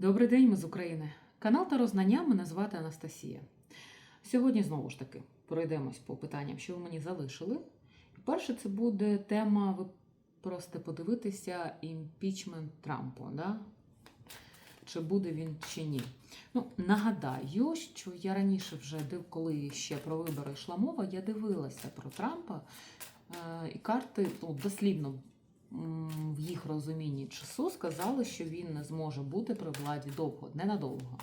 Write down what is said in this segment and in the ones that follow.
Добрий день, ми з України. Канал та Рознання мене звати Анастасія. Сьогодні знову ж таки пройдемось по питанням, що ви мені залишили. Перше, це буде тема, ви просто подивитися імпічмент Трампу. Да? Чи буде він чи ні. Ну, нагадаю, що я раніше вже коли ще про вибори йшла мова, я дивилася про Трампа, е, і карти ну, дослівно м, в їх розумінні часу сказали, що він не зможе бути при владі довго, ненадовго.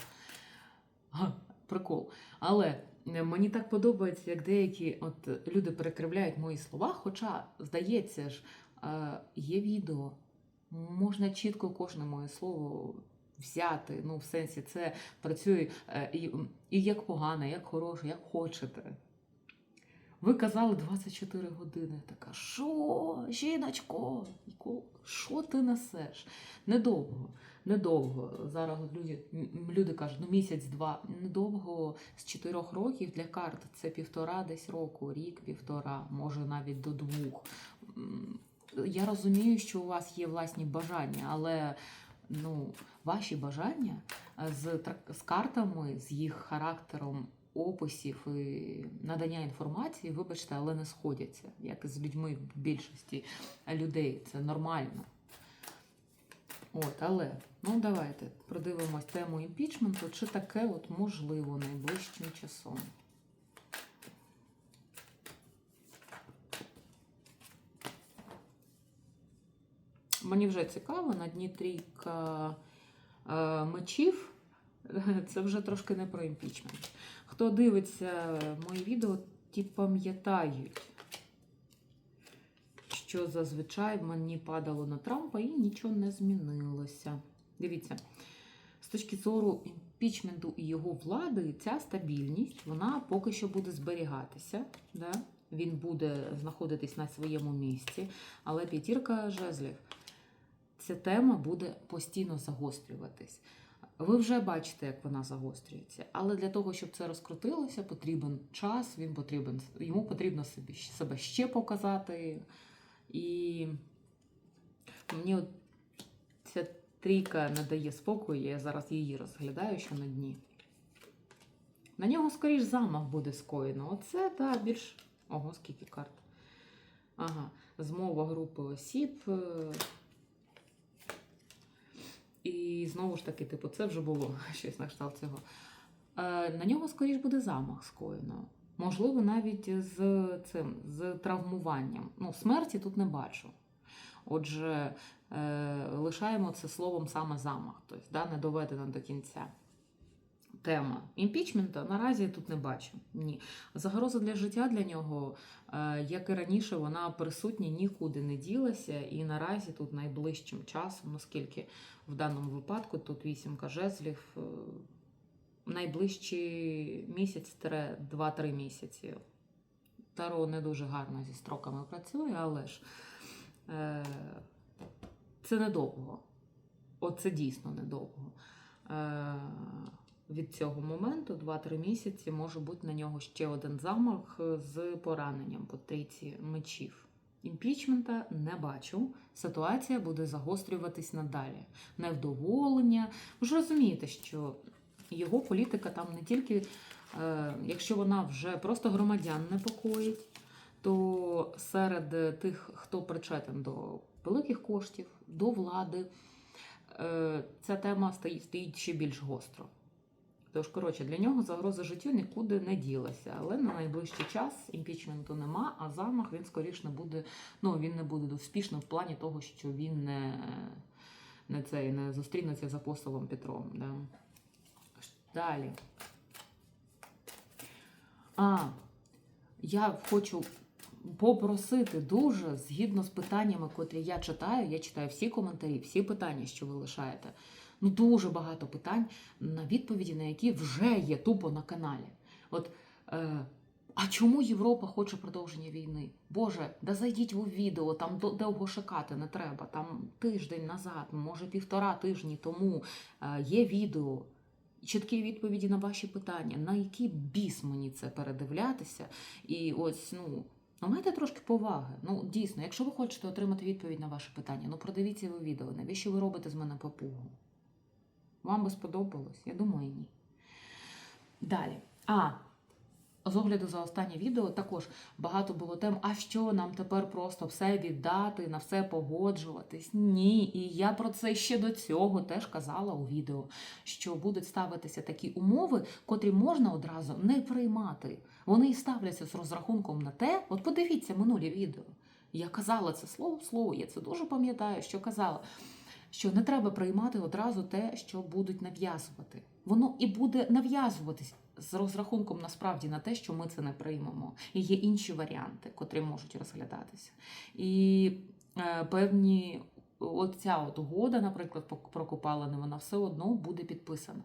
Га, Прикол. Але е, мені так подобається, як деякі от люди перекривляють мої слова. Хоча, здається ж, е, є відео, можна чітко кожне моє слово взяти. Ну, в сенсі, це працює е, і, і як погане, як хороше, як хочете. Ви казали 24 години. Така, що, жіночко, що ти несеш? Недовго, недовго. Зараз люди, люди кажуть, ну місяць-два. Недовго з 4 років для карт це півтора десь року, рік, півтора, може навіть до двох. Я розумію, що у вас є власні бажання, але ну, ваші бажання з, з картами, з їх характером описів і надання інформації, вибачте, але не сходяться, як з людьми в більшості людей. Це нормально. От, але ну давайте продивимось тему імпічменту, чи таке от можливо найближчим часом. Мені вже цікаво, на дні трійка е, мечів. Це вже трошки не про імпічмент. Хто дивиться мої відео, ті пам'ятають, що зазвичай мені падало на Трампа і нічого не змінилося. Дивіться, з точки зору імпічменту і його влади, ця стабільність вона поки що буде зберігатися. Да? Він буде знаходитись на своєму місці, але п'ятірка жезлів. Ця тема буде постійно загострюватись. Ви вже бачите, як вона загострюється. Але для того, щоб це розкрутилося, потрібен час, він потрібен, йому потрібно собі, себе ще показати. І мені от ця трійка не дає спокою, я зараз її розглядаю, що на дні. На нього, скоріш, замах буде скоєно. Оце, так, більш. Ого, скільки карт. Ага, змова групи осіб. І знову ж таки, типу, це вже було щось на кшталт цього. Е, на нього, скоріш, буде замах скоєно. Можливо, навіть з цим, з травмуванням. Ну, смерті тут не бачу. Отже, е, лишаємо це словом саме замах, тобто да, не доведено до кінця. Тема імпічмента наразі я тут не бачу. Ні. Загроза для життя для нього, е, як і раніше, вона присутня, нікуди не ділася. І наразі тут найближчим часом, оскільки в даному випадку тут вісімка жезлів, е, найближчий місяць 2-3 місяці. Таро не дуже гарно зі строками працює, але ж е, це недовго. Оце дійсно недовго. Е, від цього моменту, 2-3 місяці, може бути на нього ще один замах з пораненням по трійці мечів. Імпічмента не бачу. Ситуація буде загострюватись надалі. Невдоволення. Ви ж розумієте, що його політика там не тільки, е, якщо вона вже просто громадян непокоїть, то серед тих, хто причетен до великих коштів, до влади, е, ця тема стоїть ще більш гостро. Тож, коротше, для нього загроза життю нікуди не ділася. Але на найближчий час імпічменту нема, а замах він скоріш не буде, ну він не буде успішним в плані того, що він не, не, цей, не зустрінеться з апостолом Петром. Да. Далі. А, я хочу попросити дуже, згідно з питаннями, котрі я читаю, я читаю всі коментарі, всі питання, що ви лишаєте. Ну, дуже багато питань, на відповіді на які вже є тупо на каналі. От, е, а чому Європа хоче продовження війни? Боже, да зайдіть у відео, там до- довго шукати не треба. Там тиждень назад, може півтора тижні тому е, є відео. Чіткі відповіді на ваші питання, на який біс мені це передивлятися. І ось, ну, ну майте трошки поваги. Ну, дійсно, якщо ви хочете отримати відповідь на ваше питання, ну продивіться ви відео. Навіщо ви робите з мене папугу? Вам би сподобалось? Я думаю, ні. Далі. А, з огляду за останнє відео також багато було тем, а що нам тепер просто все віддати, на все погоджуватись? Ні. І я про це ще до цього теж казала у відео, що будуть ставитися такі умови, котрі можна одразу не приймати. Вони і ставляться з розрахунком на те, от подивіться минулі відео. Я казала це слово в слово, я це дуже пам'ятаю, що казала, що не треба приймати одразу те, що будуть нав'язувати. Воно і буде нав'язуватись з розрахунком насправді на те, що ми це не приймемо. І є інші варіанти, котрі можуть розглядатися. І е, певні, от ця от угода, наприклад, про копалини, вона все одно буде підписана.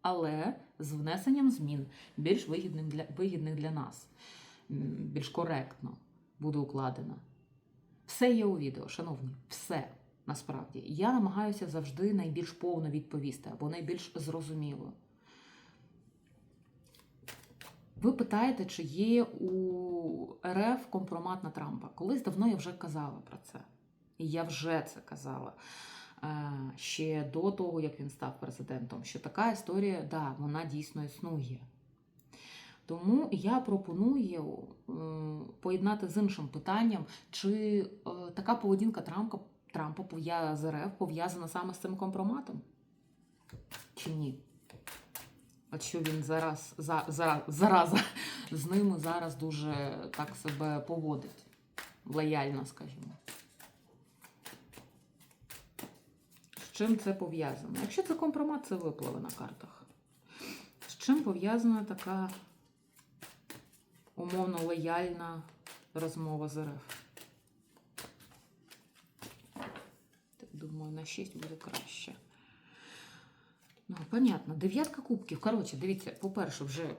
Але з внесенням змін більш вигідним для, вигідних для нас, більш коректно буде укладена. Все є у відео, шановні, все насправді. Я намагаюся завжди найбільш повно відповісти або найбільш зрозуміло. Ви питаєте, чи є у РФ компромат на Трампа. Колись давно я вже казала про це. І я вже це казала е, ще до того, як він став президентом, що така історія, да, вона дійсно існує. Тому я пропоную поєднати з іншим питанням, чи е, така поведінка Трампа, Трампа з РФ пов'язана саме з цим компроматом? Чи ні? От що він зараз, за, за, зараза з ними зараз дуже так себе поводить. Лояльно, скажімо. З чим це пов'язано? Якщо це компромат, це випливе на картах. З чим пов'язана така умовно лояльна розмова з РФ? Думаю, на 6 буде краще. Ну, понятно. Дев'ятка кубків. Коротше, дивіться, по-перше, вже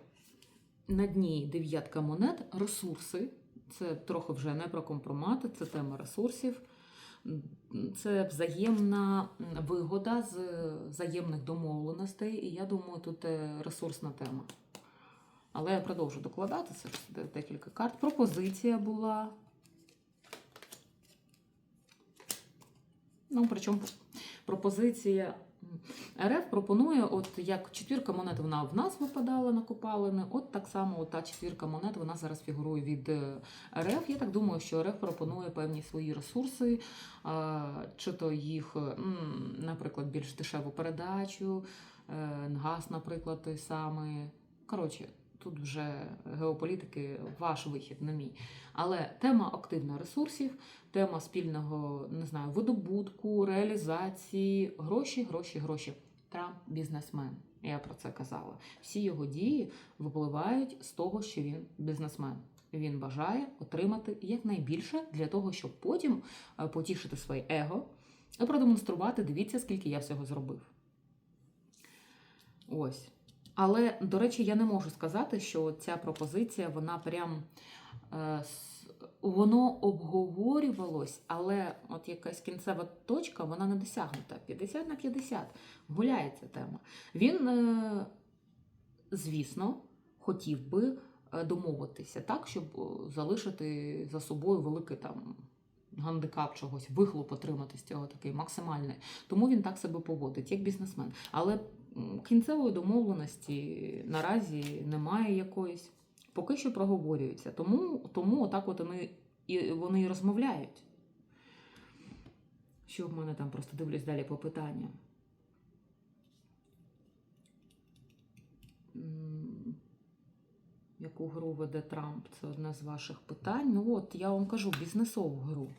на дні дев'ятка монет, ресурси. Це трохи вже не про компромати, це тема ресурсів. Це взаємна вигода з взаємних домовленостей, і я думаю, тут е, ресурсна тема. Але я продовжу докладати це декілька карт. Пропозиція була. Ну, причому пропозиція РФ пропонує, от як четвірка монет вона в нас випадала на копалини, от так само от та четвірка монет вона зараз фігурує від е, РФ. Я так думаю, що РФ пропонує певні свої ресурси, чи то їх, е, наприклад, більш дешеву передачу, е, газ, наприклад, той самий. Коротше, тут вже геополітики ваш вихід, не мій. Але тема активна ресурсів, тема спільного не знаю, видобутку, реалізації, гроші, гроші, гроші. Трамп бізнесмен. Я про це казала. Всі його дії випливають з того, що він бізнесмен. Він бажає отримати якнайбільше для того, щоб потім е, потішити своє его і продемонструвати, дивіться, скільки я всього зробив. Ось. Але, до речі, я не можу сказати, що ця пропозиція, вона прям е, воно обговорювалось, але от якась кінцева точка, вона не досягнута. 50 на 50 гуляє ця тема. Він, е, звісно, хотів би е, домовитися так, щоб залишити за собою великий там. Гандикап чогось, вихлоп отримати з цього такий максимальний. Тому він так себе поводить, як бізнесмен. Але кінцевої домовленості наразі немає якоїсь. Поки що проговорюється. Тому, тому отак от вони і, вони і розмовляють. Що в мене там просто дивлюсь далі по питанням. Яку гру веде Трамп? Це одне з ваших питань. Ну от я вам кажу, бізнесову гру.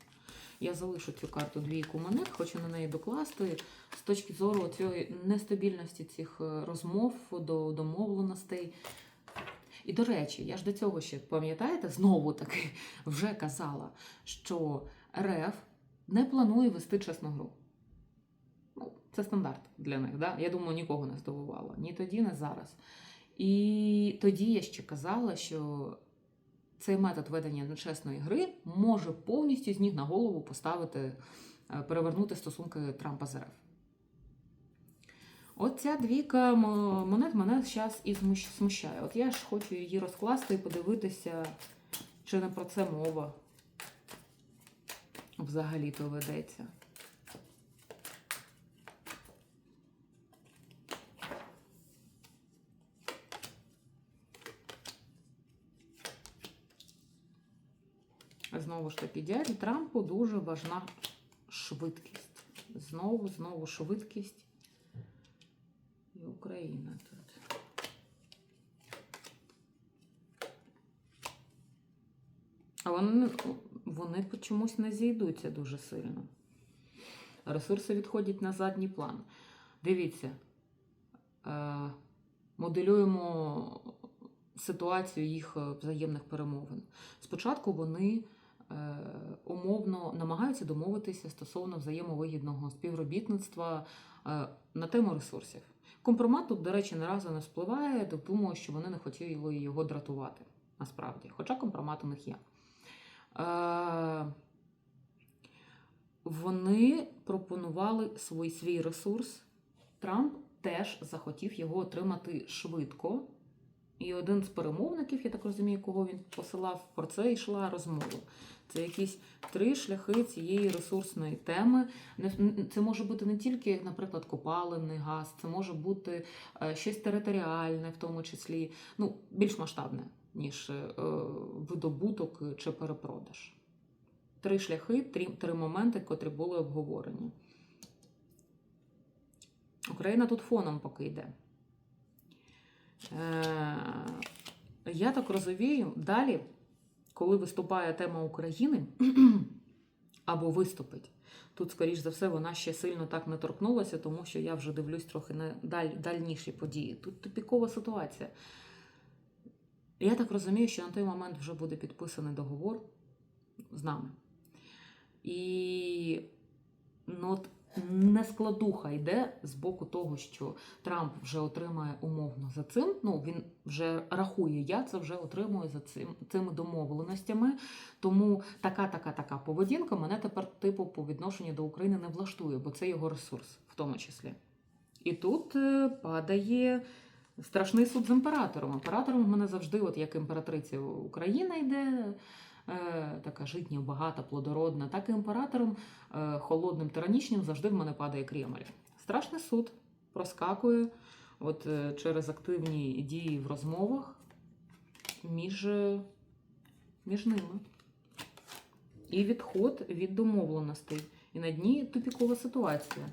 Я залишу цю карту двійку монет, хочу на неї докласти з точки зору цієї нестабільності цих е, розмов до домовленостей. І до речі, я ж до цього ще пам'ятаєте, знову таки вже казала, що РФ не планує вести чесну гру. Ну, це стандарт для них. Да? Я думаю, нікого не здивувало. Ні тоді, ні зараз. І тоді я ще казала, що цей метод ведення нечесної гри може повністю з ніг на голову поставити, е, перевернути стосунки Трампа з РФ. От двійка монет мене зараз і смущає. От я ж хочу її розкласти і подивитися, чи не про це мова взагалі-то ведеться. Знову ж таки, дяді Трампу дуже важна швидкість. Знову, знову швидкість. І Україна тут. А вони, вони чомусь не зійдуться дуже сильно. Ресурси відходять на задній план. Дивіться, е, моделюємо ситуацію їх е, взаємних перемовин. Спочатку вони умовно намагаються домовитися стосовно взаємовигідного співробітництва е, на тему ресурсів. Компромат тут, до речі, не разу не спливає, думаю, що вони не хотіли його дратувати насправді, хоча компромат у них є. Е, Вони пропонували свій, свій ресурс. Трамп теж захотів його отримати швидко. І один з перемовників, я так розумію, кого він посилав, про це йшла розмова. Це якісь три шляхи цієї ресурсної теми. Це може бути не тільки, наприклад, копалений газ, це може бути е, щось територіальне, в тому числі, ну, більш масштабне, ніж е, видобуток чи перепродаж. Три шляхи, три, три моменти, котрі були обговорені. Україна тут фоном поки йде. Е, Я так розумію, далі, коли виступає тема України або виступить, тут, скоріш за все, вона ще сильно так не торкнулася, тому що я вже дивлюсь трохи на даль, дальніші події. Тут тупікова ситуація. Я так розумію, що на той момент вже буде підписаний договор з нами. І ну, от нескладуха йде з боку того, що Трамп вже отримає умовно за цим. Ну він вже рахує, я це вже отримую за цим цими домовленостями. Тому така, така, така поведінка мене тепер типу по відношенню до України не влаштує, бо це його ресурс, в тому числі. І тут е, падає страшний суд з імператором. Імператором в мене завжди, от як імператриця Україна йде. Е, Така житня, багата, плодородна, так і імператором е, холодним тиранічним завжди в мене падає Кремль. Страшний суд проскакує от е, через активні дії в розмовах між, між ними. І відход від домовленостей. І на дні тупікова ситуація.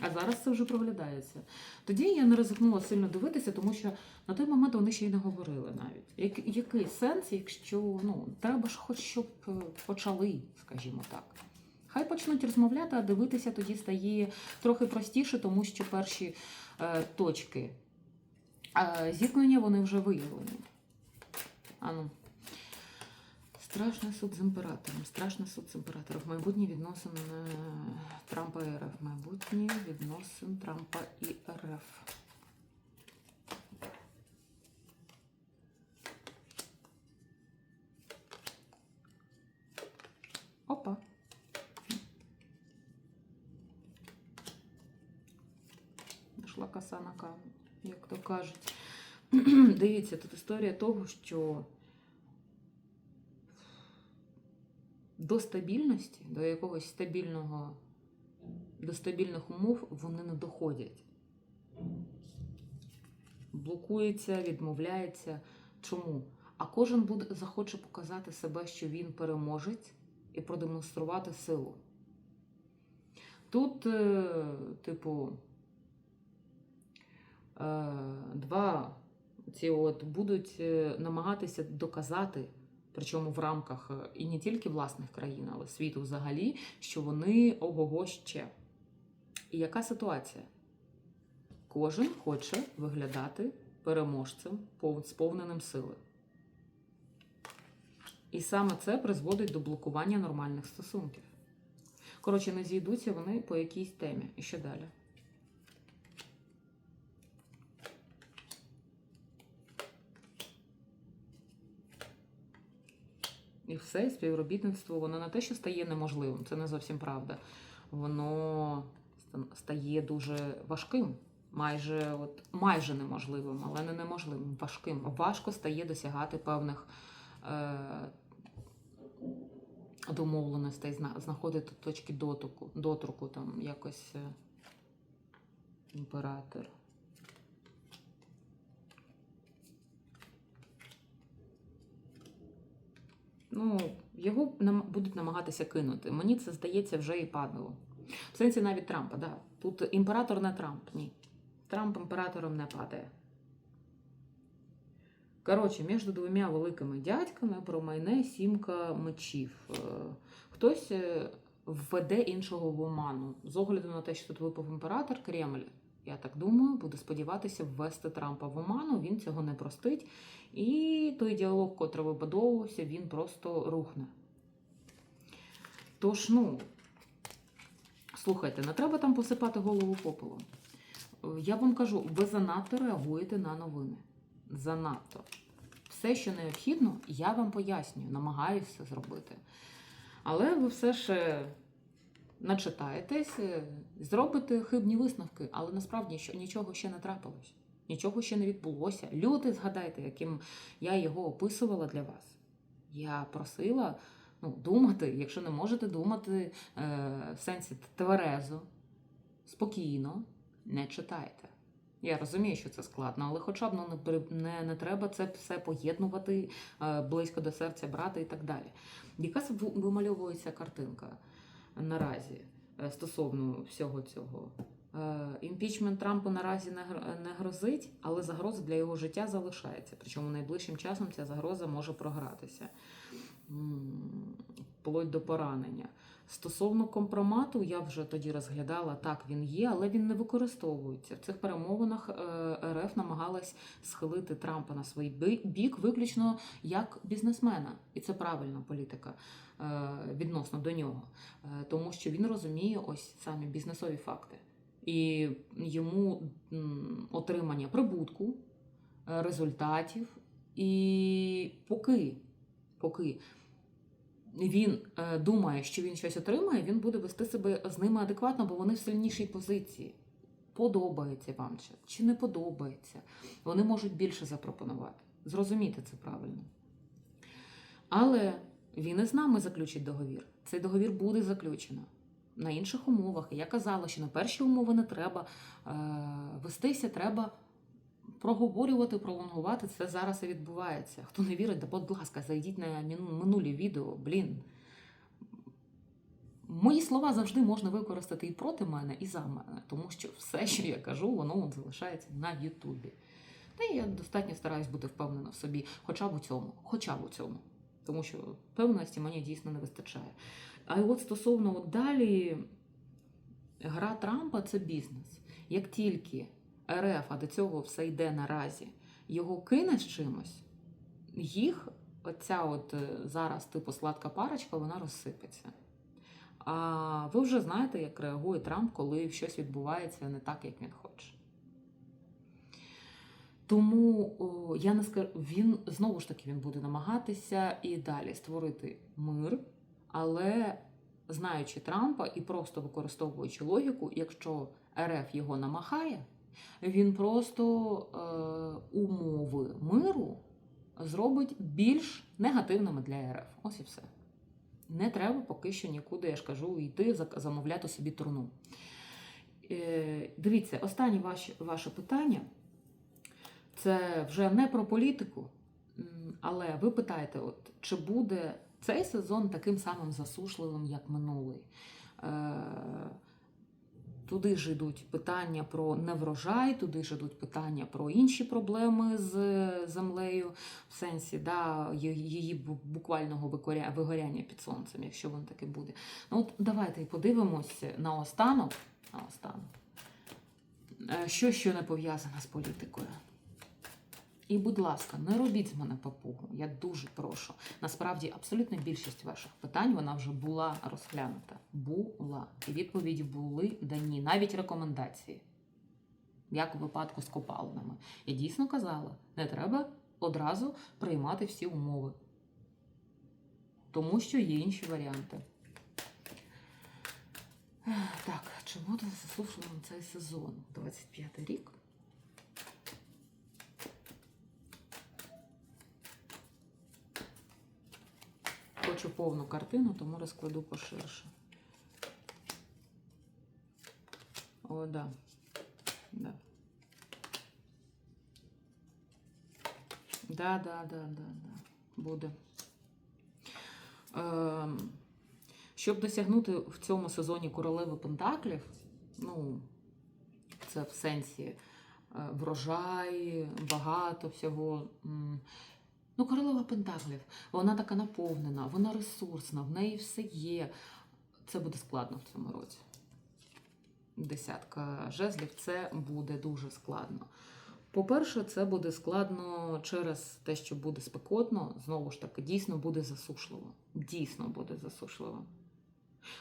А зараз це вже проглядається. Тоді я не ризикнула сильно дивитися, тому що на той момент вони ще й не говорили навіть. Як, який сенс, якщо ну, треба ж хоч щоб е, почали, скажімо так. Хай почнуть розмовляти, а дивитися тоді стає трохи простіше, тому що перші е, точки е, зіткнення вони вже виявлені. Ану. Страшний суд з імператором. Страшний суд з імператором. Майбутні відносини е, Трампа і РФ. Майбутні відносин Трампа і РФ. Опа. Пішла коса на камінь, як то кажуть. Дивіться, тут історія того, що до стабільності, до якогось стабільного, до стабільних умов вони не доходять. Блокується, відмовляється. Чому? А кожен буде захоче показати себе, що він переможець, і продемонструвати силу. Тут, е, типу, е, два ці от будуть е, намагатися доказати, причому в рамках е, і не тільки власних країн, але світу взагалі, що вони ого ще. І яка ситуація? Кожен хоче виглядати переможцем, сповненим сили. І саме це призводить до блокування нормальних стосунків. Коротше, не зійдуться вони по якійсь темі. І що далі? І все, співробітництво, воно не те, що стає неможливим, це не зовсім правда. Воно стає дуже важким, майже, от, майже неможливим, але не неможливим, важким. Важко стає досягати певних е, домовленостей, знаходити точки дотоку, доторку, там якось е, імператор. Ну, його будуть намагатися кинути. Мені це здається вже і падало. В сенсі навіть Трампа, да. Тут імператор не Трамп, ні. Трамп імператором не падає. Коротше, між двома великими дядьками про майне сімка мечів. Е, Хтось е, введе іншого в оману. З огляду на те, що тут випав імператор, Кремль, я так думаю, буде сподіватися ввести Трампа в оману. Він цього не простить. І той діалог, котрий вибудовувався, він просто рухне. Тож, ну, слухайте, не треба там посипати голову попелом. Я вам кажу, ви занадто реагуєте на новини. Занадто. Все, що необхідно, я вам пояснюю, намагаюся зробити. Але ви все ж е, начитаєтесь, е, зробите хибні висновки, але насправді нічого ще не трапилось, нічого ще не відбулося. Люди, згадайте, яким я його описувала для вас. Я просила ну, думати, якщо не можете думати е, в сенсі тверезо, спокійно, не читайте. Я розумію, що це складно, але хоча б ну, не, не, не треба це все поєднувати, е, близько до серця брати і так далі. Яка вимальовується картинка наразі е, стосовно всього цього? Е, Імпічмент Трампу наразі не не грозить, але загроза для його життя залишається. Причому найближчим часом ця загроза може програтися вплоть до поранення. Стосовно компромату, я вже тоді розглядала, так він є, але він не використовується. В цих перемовинах е, РФ намагалась схилити Трампа на свій бік виключно як бізнесмена, і це правильна політика е, відносно до нього, Е, тому що він розуміє ось самі бізнесові факти. І йому отримання прибутку, результатів, і поки, поки він е, думає, що він щось отримає, він буде вести себе з ними адекватно, бо вони в сильнішій позиції. Подобається вам це чи не подобається. Вони можуть більше запропонувати. Зрозумійте це правильно. Але він і з нами заключить договір. Цей договір буде заключено на інших умовах. Я казала, що на перші умови не треба е, вестися, треба проговорювати, пролонгувати. Це зараз і відбувається. Хто не вірить, да будь ласка, зайдіть на минулі відео. Блін. Мої слова завжди можна використати і проти мене, і за мене, тому що все, що я кажу, воно залишається на Ютубі. Та я достатньо стараюсь бути впевнена в собі, хоча б у цьому, хоча б у цьому. Тому що впевненості мені дійсно не вистачає. А от стосовно от далі, гра Трампа це бізнес. Як тільки РФ, а до цього все йде наразі, його кине з чимось, їх оця от е, зараз типу сладка парочка, вона розсипеться. А ви вже знаєте, як реагує Трамп, коли щось відбувається не так, як він хоче. Тому о, я не скажу, він знову ж таки він буде намагатися і далі створити мир, але знаючи Трампа і просто використовуючи логіку, якщо РФ його намахає, він просто е, умови миру зробить більш негативними для РФ. Ось і все. Не треба поки що нікуди, я ж кажу, йти замовляти собі труну. Е, дивіться, останнє ваше, ваше питання. Це вже не про політику, але ви питаєте, от, чи буде цей сезон таким самим засушливим, як минулий? Е, Туди ж йдуть питання про неврожай, туди ж йдуть питання про інші проблеми з землею, в сенсі да, її бу- буквального вигоряння під сонцем, якщо воно таке буде. Ну от давайте подивимось на останок, е, що ще не пов'язане з політикою. І, будь ласка, не робіть з мене папугу. Я дуже прошу. Насправді, абсолютна більшість ваших питань вона вже була розглянута. Була. І відповіді були дані, навіть рекомендації. Як у випадку з копалинами. Я дійсно казала, не треба одразу приймати всі умови. Тому що є інші варіанти. Так, буде засушливим цей сезон? 25 рік. Хочу повну картину, тому розкладу поширше. О, да. Да. Да, да, да, да, да. Буде. Ем, Щоб досягнути в цьому сезоні королеви Пентаклів, ну, це в сенсі е, врожай, багато всього. Ну, королева Пентаклів, вона така наповнена, вона ресурсна, в неї все є. Це буде складно в цьому році. Десятка жезлів це буде дуже складно. По-перше, це буде складно через те, що буде спекотно, знову ж таки, дійсно буде засушливо. Дійсно буде засушливо.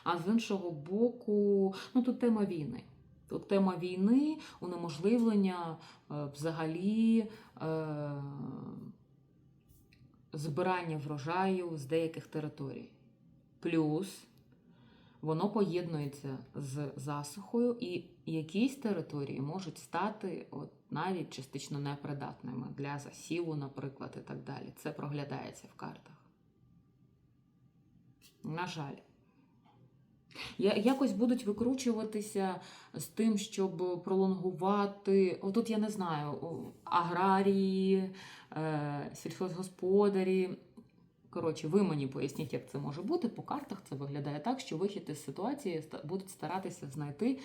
А з іншого боку, ну тут тема війни. Тут тема війни, унеможливлення е, взагалі е, збирання врожаю з деяких територій. Плюс воно поєднується з засухою, і якісь території можуть стати от, навіть частично непридатними для засіву, наприклад, і так далі. Це проглядається в картах. На жаль. Якось будуть викручуватися з тим, щоб пролонгувати. Отут я не знаю, аграрії, е, сільхозгосподарі. Коротше, ви мені поясніть, як це може бути. По картах це виглядає так, що вихід із ситуації будуть старатися знайти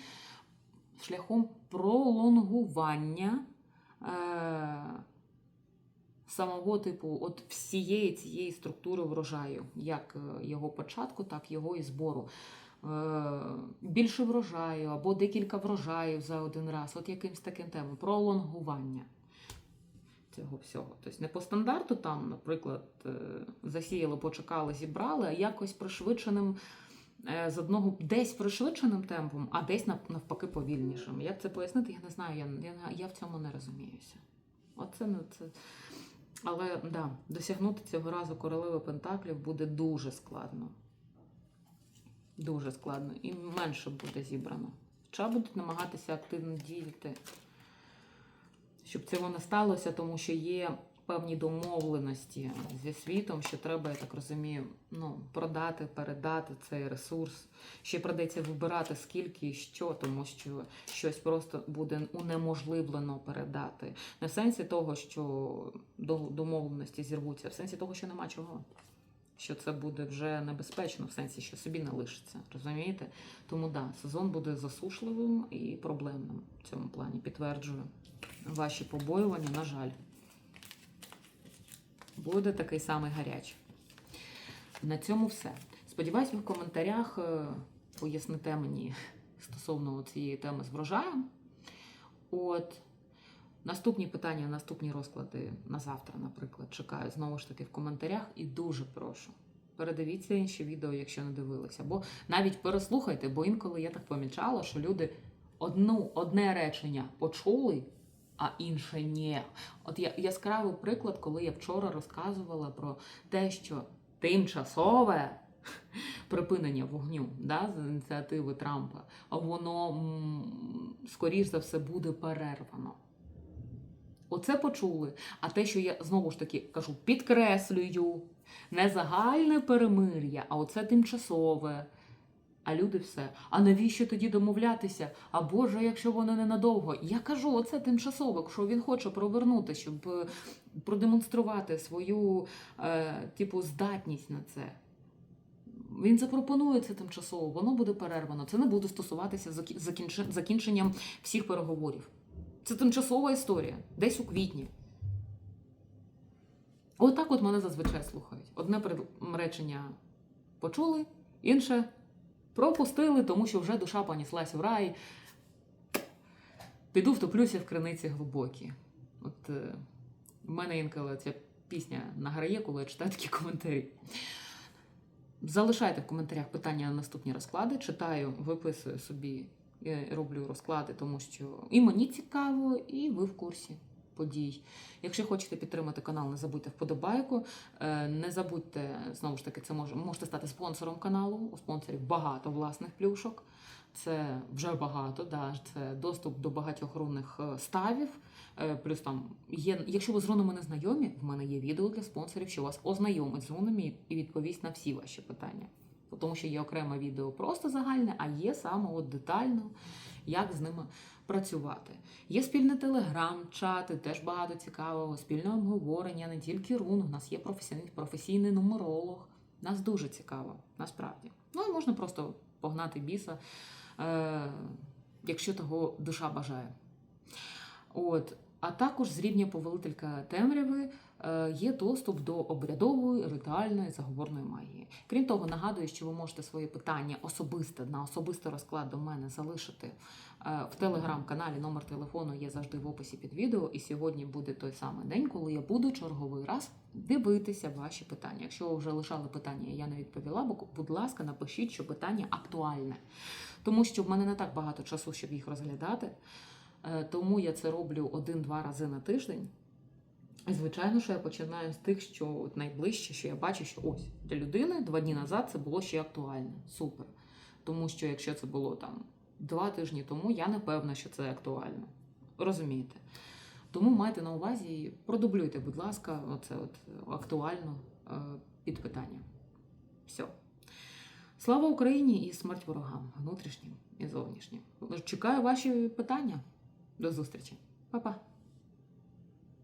шляхом пролонгування е, самого типу, от всієї цієї структури врожаю, як е, його початку, так його і збору. Е, Більше врожаю або декілька врожаїв за один раз, от якимсь таким темом, пролонгування цього всього. Тобто не по стандарту, там, наприклад, е, засіяли, почекали, зібрали, а якось пришвидшеним е, з одного десь пришвидшеним темпом, а десь навпаки повільнішим. Як це пояснити, я не знаю, я, я, я в цьому не розуміюся. Оце не це. Але да, досягнути цього разу королеви Пентаклів буде дуже складно. Дуже складно. І менше буде зібрано. Хоча будуть намагатися активно діяти, щоб цього не сталося, тому що є певні домовленості зі світом, що треба, я так розумію, ну, продати, передати цей ресурс. Ще придеться вибирати скільки і що, тому що щось просто буде унеможливлено передати. Не в сенсі того, що до- домовленості зірвуться, а в сенсі того, що нема чого. Що це буде вже небезпечно, в сенсі, що собі не лишиться. Розумієте? Тому да, сезон буде засушливим і проблемним в цьому плані. Підтверджую ваші побоювання, на жаль. Буде такий самий гарячий. На цьому все. Сподіваюсь, в коментарях е, поясните мені стосовно цієї теми з врожаєм. От. Наступні питання, наступні розклади на завтра, наприклад, чекаю знову ж таки в коментарях і дуже прошу. Передивіться інші відео, якщо не дивилися. Або навіть переслухайте, бо інколи я так помічала, що люди одну, одне речення почули, а інше ні. От я яскравий приклад, коли я вчора розказувала про те, що тимчасове припинення вогню да, з ініціативи Трампа, воно скоріш за все буде перервано. Оце почули. А те, що я знову ж таки кажу, підкреслюю, не загальне перемир'я, а оце тимчасове. А люди все. А навіщо тоді домовлятися? А Боже, якщо воно ненадовго? Я кажу, оце тимчасове, що він хоче провернути, щоб е, продемонструвати свою е, типу здатність на це. Він запропонує це тимчасово, воно буде перервано. Це не буде стосуватися закінченням всіх переговорів. Це тимчасова історія, десь у квітні. Отак от мене зазвичай слухають. Одне речення почули, інше пропустили, тому що вже душа поніслась в рай. Піду втоплюся в криниці глибокі. От е, в мене інколи ця пісня награє, коли я читаю такі коментарі. Залишайте в коментарях питання на наступні розклади. Читаю, виписую собі, е, роблю розклади, тому що і мені цікаво, і ви в курсі подій. Якщо хочете підтримати канал, не забудьте вподобайку. Е, Не забудьте, знову ж таки, це може можете стати спонсором каналу. У спонсорів багато власних плюшок. Це вже багато, да, це доступ до багатьох рунних е, ставів. Плюс там є, якщо ви з рунами не знайомі, в мене є відео для спонсорів, що вас ознайомить з рунами і відповість на всі ваші питання. Тому що є окреме відео просто загальне, а є саме от детально, як з ними працювати. Є спільний телеграм-чати, теж багато цікавого, спільне обговорення, не тільки рун. У нас є професійний, професійний нумеролог, Нас дуже цікаво, насправді. Ну і можна просто погнати біса, е, якщо того душа бажає. От. А також з рівня повелителька темряви є доступ до обрядової, ритуальної, заговорної магії. Крім того, нагадую, що ви можете свої питання особисте на особистий розклад до мене залишити е, в телеграм-каналі. Номер телефону є завжди в описі під відео. І сьогодні буде той самий день, коли я буду черговий раз дивитися ваші питання. Якщо ви вже лишали питання, я не відповіла, будь ласка, напишіть, що питання актуальне, тому що в мене не так багато часу, щоб їх розглядати. Е, Тому я це роблю один-два рази на тиждень. Звичайно, що я починаю з тих, що от найближче, що я бачу, що ось для людини два дні назад це було ще актуальне. Супер. Тому що якщо це було там два тижні тому, я не певна, що це актуально. Розумієте? Тому майте на увазі, продублюйте, будь ласка, оце от актуально е, під питання. Все. Слава Україні і смерть ворогам, внутрішнім і зовнішнім. Чекаю ваші питання. До зустрічі. Па-па.